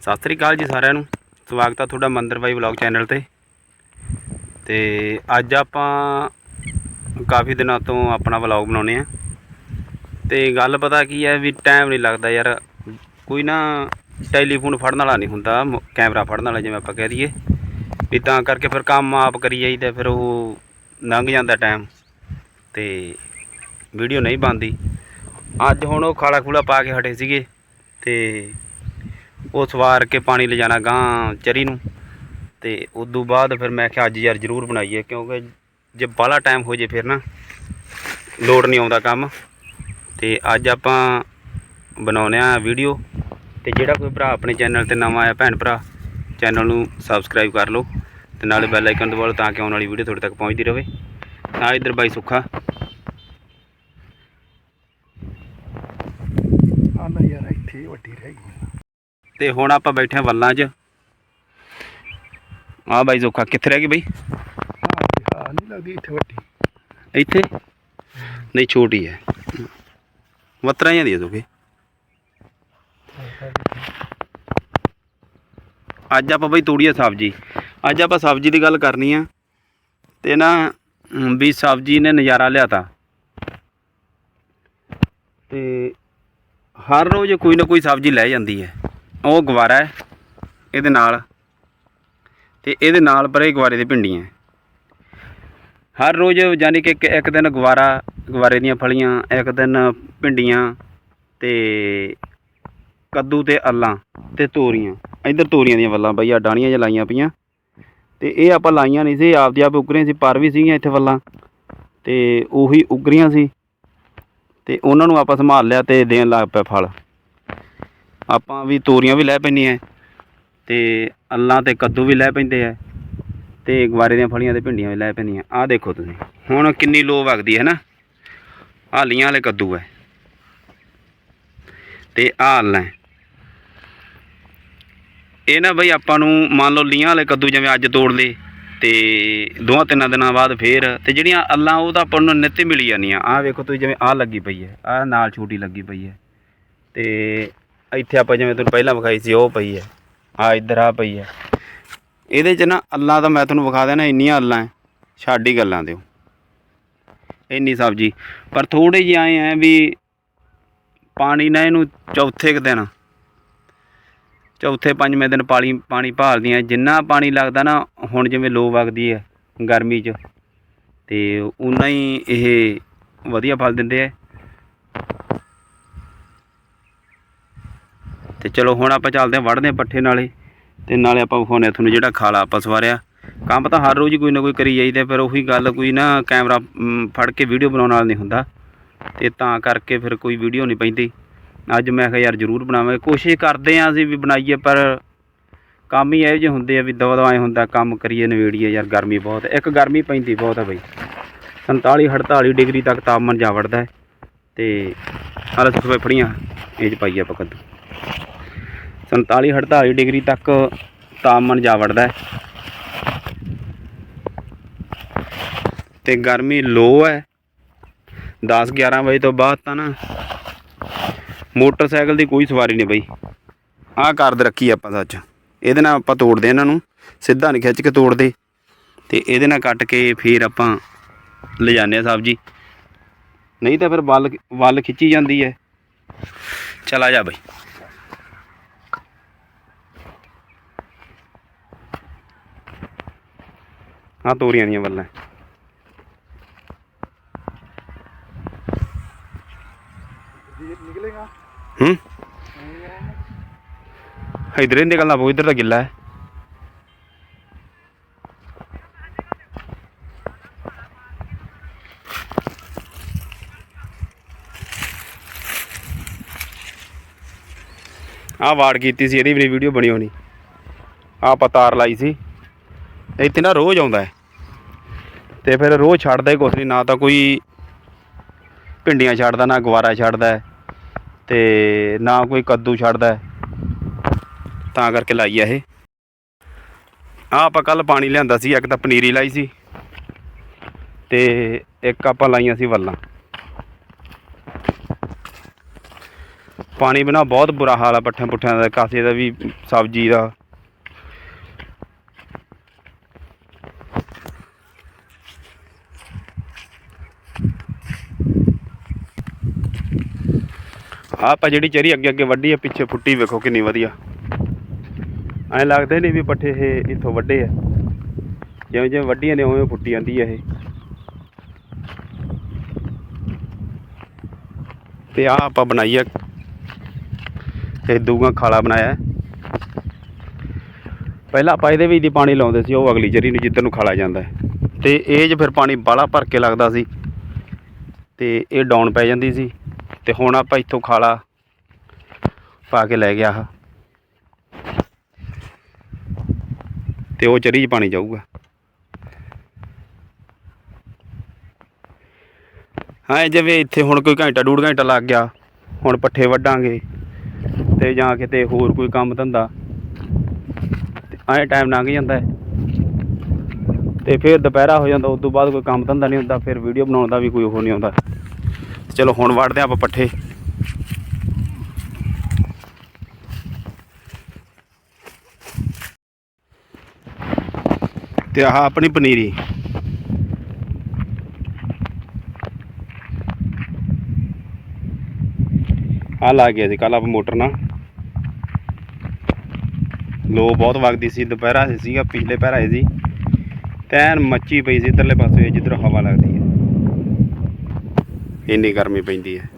ਸਤਿ ਸ੍ਰੀ ਅਕਾਲ ਜੀ ਸਾਰਿਆਂ ਨੂੰ। ਸਵਾਗਤ ਆ ਤੁਹਾਡਾ ਮੰਦਰ ਬਾਈ ਵਲੌਗ ਚੈਨਲ ਤੇ। ਤੇ ਅੱਜ ਆਪਾਂ ਕਾਫੀ ਦਿਨਾਂ ਤੋਂ ਆਪਣਾ ਵਲੌਗ ਬਣਾਉਨੇ ਆ ਤੇ ਗੱਲ ਪਤਾ ਕੀ ਹੈ ਵੀ ਟਾਈਮ ਨਹੀਂ ਲੱਗਦਾ ਯਾਰ। ਕੋਈ ਨਾ ਟੈਲੀਫੋਨ ਫੜਨ ਵਾਲਾ ਨਹੀਂ ਹੁੰਦਾ, ਮ- ਕੈਮਰਾ ਫੜਨ ਵਾਲਾ ਜਿਵੇਂ ਆਪਾਂ ਕਹਿ ਦਈਏ। ਵੀ ਤਾਂ ਕਰਕੇ ਫਿਰ ਕੰਮ ਆਪ ਕਰੀ ਜਾਈਦਾ, ਫਿਰ ਉਹ ਲੰਘ ਜਾਂਦਾ ਟਾਈਮ ਤੇ ਵੀਡੀਓ ਨਹੀਂ ਬਣਦੀ। ਅੱਜ ਹੁਣ ਉਹ ਖਾਲਾ ਖੂਲਾ ਪਾ ਕੇ ਹਟੇ ਸੀਗੇ। ਤੇ ਉਹ ਸਵਾਰ ਕੇ ਪਾਣੀ ਲਿਜਾਣਾ ਗਾਂ ਚਰੀ ਨੂੰ। ਤੇ ਉਦੋਂ ਬਾਅਦ ਫਿਰ ਮੈਂ ਕਿਹਾ, ਅੱਜ ਯਾਰ ਜ਼ਰੂਰ ਬਣਾਈਏ, ਕਿਉਂਕਿ ਜੇ ਬਾਹਲਾ ਟਾਈਮ ਹੋ ਜੇ ਫਿਰ ਨਾ ਲੋਡ ਨਹੀਂ ਆਉਂਦਾ ਕੰਮ। ਤੇ ਅੱਜ ਆਪਾਂ ਬਣਾਉਨੇ ਆ ਵੀਡੀਓ ਤੇ ਜਿਹੜਾ ਕੋਈ ਭਰਾ ਆਪਣੇ ਚੈਨਲ ਤੇ ਨਵਾਂ ਆਇਆ, ਭੈਣ ਭਰਾ ਚੈਨਲ ਨੂੰ ਸਬਸਕ੍ਰਾਈਬ ਕਰ ਲਓ। ਤੇ ਨਾਲੇ ਬੈਲ ਆਈਕਨ ਦਬਾ ਲਓ, ਤਾਂ ਕਿ ਆਉਣ ਵਾਲੀ ਵੀਡੀਓ ਤੁਹਾਡੇ ਤੱਕ ਪਹੁੰਚਦੀ ਰਹੇ। ਨਾਲ ਇੱਧਰ ਬਾਈ ਸੁੱਖਾ। ਆ ਨਾ ਯਾਰ ਇੱਥੇ ਵੱਡੀ ਰਹਿ ਗਈ। ਤੇ ਹੁਣ ਆਪਾਂ ਬੈਠੇ ਆ ਵੱਲਾਂ 'ਚ। ਆ ਬਾਈ ਸੁੱਖਾ ਕਿੱਥੇ ਰਹਿ ਗਈ ਬਾਈ? ਹਾਂ ਨਹੀਂ ਲੱਗਦੀ ਇੱਥੇ? ਵੱਡੀ ਇੱਥੇ ਨਹੀਂ, ਛੋਟੀ ਹੈ। ਵਤਰਾਂ ਹੀ ਦੀ ਦੋਗੇ ਅੱਜ ਆਪਾਂ ਬਈ ਤੋੜੀਏ ਸਬਜ਼ੀ। ਅੱਜ ਆਪਾਂ ਸਬਜ਼ੀ ਦੀ ਗੱਲ ਕਰਨੀ ਆ। ਤੇ ਨਾ ਵੀ ਸਬਜ਼ੀ ਨੇ ਨਜ਼ਾਰਾ ਲਿਆਤਾ। ਤੇ ਹਰ ਰੋਜ਼ ਕੋਈ ਨਾ ਕੋਈ ਸਬਜ਼ੀ ਲੈ ਜਾਂਦੀ ਹੈ। ਉਹ ਗਵਾਰਾ ਹੈ, ਇਹਦੇ ਨਾਲ। ਤੇ ਇਹਦੇ ਨਾਲ ਪਰੇ ਗਵਾਰੇ ਦੀ ਭਿੰਡੀਆਂ ਹਰ ਰੋਜ਼ ਯਾਨੀ ਕਿ ਇੱਕ ਦਿਨ ਗਵਾਰਾ ਗਵਾਰੇ ਦੀਆਂ ਫਲੀਆਂ, ਇੱਕ ਦਿਨ ਭਿੰਡੀਆਂ ਤੇ ਕੱਦੂ ਤੇ ਅੱਲਾਂ ਤੇ ਤੋਰੀਆਂ। ਇੱਧਰ ਤੋਰੀਆਂ ਦੀਆਂ ਵੱਲਾਂ ਬਈ ਆ ਡਾਣੀਆਂ ਜਿਹਾ ਲਾਈਆਂ ਪਈਆਂ। ਤੇ ਇਹ ਆਪਾਂ ਲਾਈਆਂ ਨਹੀਂ ਸੀ ਆਪਦੀ ਆਪ ਉਗਰੀਆਂ ਸੀ, ਪਰ ਵੀ ਸੀਗੀਆਂ ਇੱਥੇ ਵੱਲਾਂ। ਤੇ ਉਹੀ ਉਗਰੀਆਂ ਸੀ। ਤੇ ਉਹਨਾਂ ਨੂੰ ਆਪਾਂ ਸੰਭਾਲ ਲਿਆ ਤੇ ਦੇਣ ਲੱਗ ਪਿਆ ਫਲ। ਆਪਾਂ ਵੀ ਤੋਰੀਆਂ ਵੀ ਲੈ ਪੈਂਦੀਆਂ ਤੇ ਅੱਲਾਂ ਤੇ ਕੱਦੂ ਵੀ ਲੈ ਪੈਂਦੇ ਆ ਤੇ ਗਵਾਰੇ ਦੀਆਂ ਫਲੀਆਂ ਤੇ ਭਿੰਡੀਆਂ ਵੀ ਲੈ ਪੈਂਦੀਆਂ। ਆਹ ਦੇਖੋ ਤੁਸੀਂ। ਹੁਣ ਕਿੰਨੀ ਲੋ ਵਗਦੀ ਹੈ ਨਾ। ਹਾਲੀਆਂ ਵਾਲੇ ਕੱਦੂ ਹੈ ਤੇ ਆਹ ਅੱਲਾਂ ਇਹ ਨਾ ਬਈ ਆਪਾਂ ਨੂੰ ਮੰਨ ਲਓ ਲੀਆਂ ਵਾਲੇ ਕੱਦੂ ਜਿਵੇਂ ਅੱਜ ਤੋੜ ਲਏ ਤੇ ਦੋਹਾਂ ਤਿੰਨਾਂ ਦਿਨਾਂ ਬਾਅਦ ਫੇਰ ਤੇ ਜਿਹੜੀਆਂ ਅੱਲਾਂ ਉਹ ਤਾਂ ਆਪਾਂ ਨੂੰ ਨਿੱਤ ਮਿਲੀ ਜਾਂਦੀਆਂ। ਆਹ ਵੇਖੋ ਤੁਸੀਂ ਜਿਵੇਂ ਆਹ ਲੱਗੀ ਪਈ ਹੈ ਆਹ ਨਾਲ ਛੋਟੀ ਲੱਗੀ ਪਈ ਹੈ ਤੇ ਇੱਥੇ ਆਪਾਂ ਜਿਵੇਂ ਤੁਹਾਨੂੰ ਪਹਿਲਾਂ ਵਿਖਾਈ ਸੀ, ਉਹ ਪਈ ਹੈ। ਆ ਇੱਧਰ, ਆ ਪਈ ਹੈ। ਇਹਦੇ 'ਚ ਨਾ ਅੱਲਾਂ ਤਾਂ ਮੈਂ ਤੁਹਾਨੂੰ ਵਿਖਾ ਦੇਣਾ, ਇੰਨੀਆਂ ਅੱਲਾਂ ਹੈ ਛੱਡ ਹੀ ਗੱਲਾਂ ਦਿਓ। ਇੰਨੀ ਸਬਜ਼ੀ, ਪਰ ਥੋੜੇ ਜਿਹੇ ਆਏ ਆ ਵੀ ਪਾਣੀ ਨਾ ਇਹਨੂੰ ਚੌਥੇ ਕੁ ਦਿਨ, ਚੌਥੇ ਪੰਜਵੇਂ ਦਿਨ ਪਾਣੀ ਪਾਣੀ ਭਾਲਦੀਆਂ। ਜਿੰਨਾ ਪਾਣੀ ਲੱਗਦਾ ਨਾ, ਹੁਣ ਜਿਵੇਂ ਲੋ ਵਗਦੀ ਹੈ ਗਰਮੀ 'ਚ, ਤੇ ਉਨਾ ਹੀ ਇਹ ਵਧੀਆ ਫਲ ਦਿੰਦੇ ਆ ਤੇ ਚਲੋ ਹੁਣ ਆਪਾਂ ਚੱਲਦੇ ਹਾਂ ਵੜਦੇ ਹਾਂ ਪੱਠੇ ਨਾਲੇ ਤੇ ਨਾਲੇ ਆਪਾਂ ਵਿਖਾਉਂਦੇ ਹਾਂ ਤੁਹਾਨੂੰ ਜਿਹੜਾ ਖਾਲਾ ਆਪਾਂ ਸਵਾਰਿਆ। ਕੰਮ ਤਾਂ ਹਰ ਰੋਜ਼ ਕੋਈ ਨਾ ਕੋਈ ਕਰੀ ਜਾਈਦਾ, ਫਿਰ ਉਹੀ ਗੱਲ ਕੋਈ ਨਾ ਕੈਮਰਾ ਫੜ ਕੇ ਵੀਡੀਓ ਬਣਾਉਣ ਵਾਲਾ ਨਹੀਂ ਹੁੰਦਾ। ਤੇ ਤਾਂ ਕਰਕੇ ਫਿਰ ਕੋਈ ਵੀਡੀਓ ਨਹੀਂ ਪੈਂਦੀ। ਅੱਜ ਮੈਂ ਕਿਹਾ ਯਾਰ ਜ਼ਰੂਰ ਬਣਾਵਾਂਗੇ। ਕੋਸ਼ਿਸ਼ ਕਰਦੇ ਆਂ ਅਸੀਂ ਵੀ ਬਣਾਈਏ, ਪਰ ਕੰਮ ਹੀ ਇਹੋ ਜਿਹੇ ਹੁੰਦੇ ਆ ਵੀ ਦਵਾ ਦਵਾਏ ਹੁੰਦਾ, ਕੰਮ ਕਰੀਏ ਨਵੇੜੀਏ ਯਾਰ ਗਰਮੀ ਬਹੁਤ ਇੱਕ ਗਰਮੀ ਪੈਂਦੀ ਬਹੁਤ ਹੈ ਬਈ। 47 48 ਡਿਗਰੀ ਤੱਕ ਤਾਪਮਾਨ ਜਾ ਵੜਦਾ ਹੈ। ਤੇ ਹਾਲੇ ਸੁਖਵੇ ਫੜੀਆਂ। ਇਹ ਚ ਪਾਈਏ ਆਪਾਂ ਕੱਦੂ। 47 48 ਡਿਗਰੀ ਤੱਕ ਤਾਪਮਾਨ ਜਾ ਵੜਦਾ ਹੈ। ਤੇ ਗਰਮੀ ਲੋ ਹੈ। 10 11 ਵਜੇ ਤੋਂ ਬਾਅਦ ਤਾਂ ਨਾ ਮੋਟਰਸਾਈਕਲ ਦੀ ਕੋਈ ਸਵਾਰੀ ਨਹੀਂ ਬਈ। ਆਹ ਕਾਰਦ ਰੱਖੀ ਆਪਾਂ ਸੱਚ। ਇਹਦੇ ਨਾਲ ਆਪਾਂ ਤੋੜਦੇ ਇਹਨਾਂ ਨੂੰ। ਸਿੱਧਾ ਨਹੀਂ ਖਿੱਚ ਕੇ ਤੋੜਦੇ। ਤੇ ਇਹਦੇ ਨਾਲ ਕੱਟ ਕੇ ਫਿਰ ਆਪਾਂ ਲਿਜਾਨੇ ਆ ਸਬਜ਼ੀ। ਨਹੀਂ ਤਾਂ ਫਿਰ ਵੱਲ ਵੱਲ ਖਿੱਚੀ ਜਾਂਦੀ ਹੈ। ਚਲਾ ਜਾ ਬਈ। ਆ ਤੋਰੀਆਂ ਦੀਆਂ ਵੱਲਾਂ। ਨਿਕਲੇਗਾ? ਹੂੰ? ਇਧਰ ਹੀ ਨਿਕਲਣਾ ਪਊ ਇਧਰ ਤਾਂ ਗਿੱਲਾ ਹੈ। ਆਹ ਵਾੜ ਕੀਤੀ ਸੀ ਇਹਦੀ ਵੀ ਵੀਡੀਓ ਬਣੀ ਹੋਣੀ। ਆਹ ਆਪਾਂ ਤਾਰ ਲਾਈ ਸੀ। ਇੱਥੇ ਨਾ ਰੋਜ਼ ਆਉਂਦਾ ਹੈ। ਤੇ ਫਿਰ ਰੋਜ਼ ਛੱਡਦਾ ਹੀ ਕੁਛ ਨਹੀਂ, ਨਾ ਤਾਂ ਕੋਈ ਭਿੰਡੀਆਂ ਛੱਡਦਾ, ਨਾ ਗਵਾਰਾ ਛੱਡਦਾ ਹੈ ਤੇ ਨਾ ਕੋਈ ਕੱਦੂ ਛੱਡਦਾ ਤਾਂ ਕਰਕੇ ਲਾਈ ਆ ਇਹ। ਆ ਆਪਾਂ ਕੱਲ ਪਾਣੀ ਲਿਆਂਦਾ ਸੀ, ਇੱਕ ਤਾਂ ਪਨੀਰੀ ਲਾਈ ਸੀ ਤੇ ਇੱਕ ਆਪਾਂ ਲਾਈਆਂ ਸੀ ਵੱਲਾਂ। ਪਾਣੀ ਬਿਨਾ ਬਹੁਤ ਬੁਰਾ ਹਾਲ ਆ ਪੱਠਿਆਂ ਪੁੱਠਿਆਂ ਦਾ, ਕਾਸੇ ਦਾ ਵੀ ਸਬਜ਼ੀ ਦਾ ਆਹ ਆਪਾਂ ਜਿਹੜੀ ਚਰੀ ਅੱਗੇ ਅੱਗੇ ਵੱਢੀ ਆ, ਪਿੱਛੇ ਫੁੱਟੀ, ਵੇਖੋ ਕਿੰਨੀ ਵਧੀਆ। ਐਂ ਲੱਗਦੇ ਨਹੀਂ ਵੀ ਪੱਠੇ ਇਹ ਇੱਥੋਂ ਵੱਡੇ ਆ। ਜਿਵੇਂ ਜਿਵੇਂ ਵੱਡੀਆਂ ਨੇ, ਉਵੇਂ ਫੁੱਟੀ ਜਾਂਦੀ ਆ ਇਹ। ਤੇ ਆ ਆਪਾਂ ਬਣਾਈ ਆ। ਇਹ ਦੂਗਾ ਖਾਲਾ ਬਣਾਇਆ ਪਹਿਲਾਂ ਆਪਾਂ ਇਹਦੇ ਵਿੱਚ ਦੀ ਪਾਣੀ ਲਾਉਂਦੇ ਸੀ, ਉਹ ਅਗਲੀ ਜਰੀ ਨੂੰ ਜਿੱਧਰ ਨੂੰ ਖਾਲਾ ਜਾਂਦਾ ਹੈ। ਤੇ ਇਹ ਜੇ ਫਿਰ ਪਾਣੀ ਬਾਲਾ ਭਰ ਕੇ ਲੱਗਦਾ ਸੀ। ਤੇ ਇਹ ਡਾਊਨ ਪੈ ਜਾਂਦੀ ਸੀ। ਤੇ ਹੁਣ ਆਪਾਂ ਇੱਥੋਂ ਖਾਲਾ ਪਾ ਕੇ ਲੈ ਗਿਆ ਆਹ। ਤੇ ਉਹ ਚਰੀ 'ਚ ਪਾਣੀ ਜਾਊਗਾ। ਹਾਂ ਜਿਵੇਂ ਇੱਥੇ ਹੁਣ ਕੋਈ ਘੰਟਾ, ਡੂਢ ਘੰਟਾ ਲੱਗ ਗਿਆ, ਹੁਣ ਪੱਠੇ ਵੱਢਾਂਗੇ ਤੇ ਜਾਂ ਕਿਤੇ ਹੋਰ ਕੋਈ ਕੰਮ ਧੰਦਾ। ਤੇ ਐਂ ਟਾਈਮ ਲੰਘ ਜਾਂਦਾ ਹੈ। ਤੇ ਫਿਰ ਦੁਪਹਿਰਾ ਹੋ ਜਾਂਦਾ ਉਸ ਤੋਂ ਬਾਅਦ ਕੋਈ ਕੰਮ ਧੰਦਾ ਨਹੀਂ ਹੁੰਦਾ, ਫਿਰ ਵੀਡੀਓ ਬਣਾਉਣ ਦਾ ਵੀ ਕੋਈ ਉਹ ਨਹੀਂ ਹੁੰਦਾ ਚਲੋ ਹੁਣ ਵੱਢਦੇ ਹਾਂ ਆਪਾਂ ਪੱਠੇ। ਤੇ ਆਹ ਆਪਣੀ ਪਨੀਰੀ। ਆ ਲਾ ਗਿਆ ਸੀ ਕੱਲ ਆਪਾਂ ਮੋਟਰ ਨਾਲ। ਲੋ ਬਹੁਤ ਵਗਦੀ ਸੀ, ਦੁਪਹਿਰਾ ਸੀਗਾ, ਪਿਛਲੇ ਪਹਿਰਾ ਸੀ। ਤੈਨ ਮੱਚੀ ਪਈ ਸੀ, ਇੱਧਰਲੇ ਪਾਸੇ ਜਿੱਧਰ ਹਵਾ ਲੱਗਦੀ ਹੈ ਇੰਨੀ ਗਰਮੀ ਪੈਂਦੀ ਹੈ।